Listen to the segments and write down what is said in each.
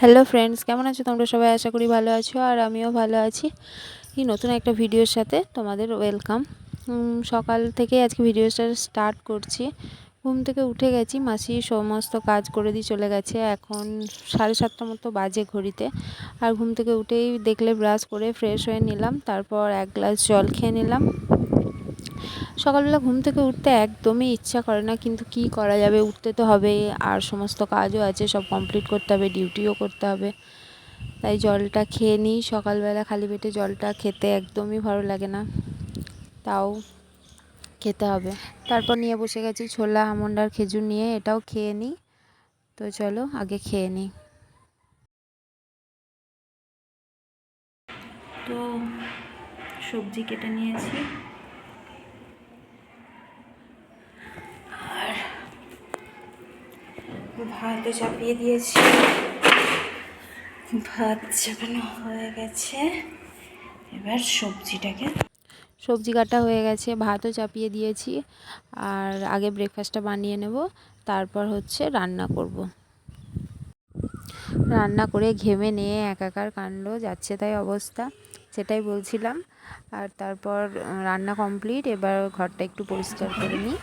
Hello friends কেমন আছো? তোমরা সবাই আশা করি ভালো আছো আর আমিও ভালো আছি। এই নতুন একটা ভিডিওর সাথে তোমাদের ওয়েলকাম সকাল থেকে আজকে ভিডিওটা স্টার্ট করছি। ঘুম থেকে উঠে গেছি, মাসি সমস্ত কাজ করে দিয়ে চলে গেছে এখন সাড়ে সাতটা মতো বাজে ঘড়িতে। আর ঘুম থেকে উঠেই দেখলে ব্রাশ করে ফ্রেশ হয়ে নিলাম, তারপর এক গ্লাস জল খেয়ে নিলাম। সকালবেলা ঘুম থেকে উঠতে একদমই ইচ্ছা করে না, কিন্তু কি করা যাবে? উঠতে তো হবে, আর সমস্ত কাজও আছে, সব কমপ্লিট করতে হবে ডিউটিও করতে হবে। তাই জলটা খেয়ে নিই, সকালবেলা খালি পেটে জলটা খেতে একদমই ভালো লাগে না। তাও খেতে হবে। তারপর নিয়ে বসে গেছি ছোলা আমন্ড আর খেজুর নিয়ে, এটাও খেয়ে নিই। তো চলো, আগে খেয়ে নিই। তো সবজি কেটে নিয়েছি। ভাতও চাপিয়ে দিয়েছি। ভাত চাপানো হয়ে গেছে। এবার সবজিটাকে সবজি কাটা হয়ে গেছে, ভাতও চাপিয়ে দিয়েছি। আর আগে ব্রেকফাস্টটা বানিয়ে নেব, তারপর হচ্ছে রান্না করব। রান্না করে ঘেমে নিয়ে একাকার কাণ্ড, যাচ্ছে তাই অবস্থা, সেটাই বলছিলাম। আর তারপর রান্না কমপ্লিট এবার ঘরটা একটু পরিষ্কার করে নিই।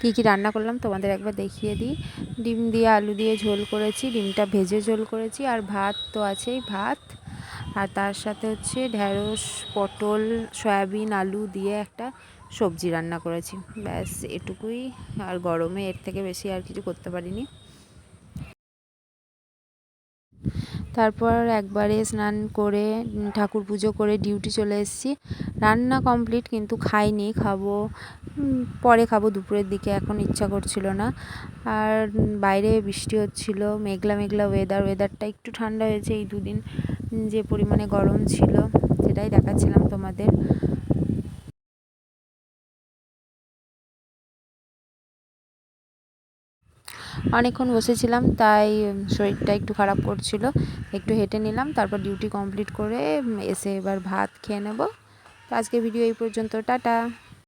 কী কী রান্না করলাম তোমাদের একবার দেখিয়ে দিই। ডিম দিয়ে আলু দিয়ে ঝোল করেছি, ডিমটা ভেজে ঝোল করেছি, আর ভাত তো আছেই ভাত। আর তার সাথে হচ্ছে ঢ্যাঁড়স, পটল, সয়াবিন, আলু দিয়ে একটা সবজি রান্না করেছি। ব্যাস এটুকুই। আর গরমে এর থেকে বেশি আর কিছু করতে পারিনি। তারপর একবারে স্নান করে ঠাকুর পুজো করে ডিউটি চলে এসেছি। রান্না কমপ্লিট কিন্তু খাইনি, খাব পরে খাব দুপুরের দিকে, এখন ইচ্ছা করছিল না। আর বাইরে বৃষ্টি হচ্ছিল, মেঘলা মেঘলা ওয়েদার ওয়েদারটা একটু ঠান্ডা হয়েছে, এই দুদিন যে পরিমাণে গরম ছিল, সেটাই দেখাচ্ছিলাম তোমাদের। অনেকক্ষণ বসেছিলাম, তাই শরীরটা একটু খারাপ করছিল। একটু হেঁটে নিলাম, তারপর ডিউটি কমপ্লিট করে এসে এবার ভাত খেয়ে নেব। তো আজকে ভিডিও এই পর্যন্ত, টাটা।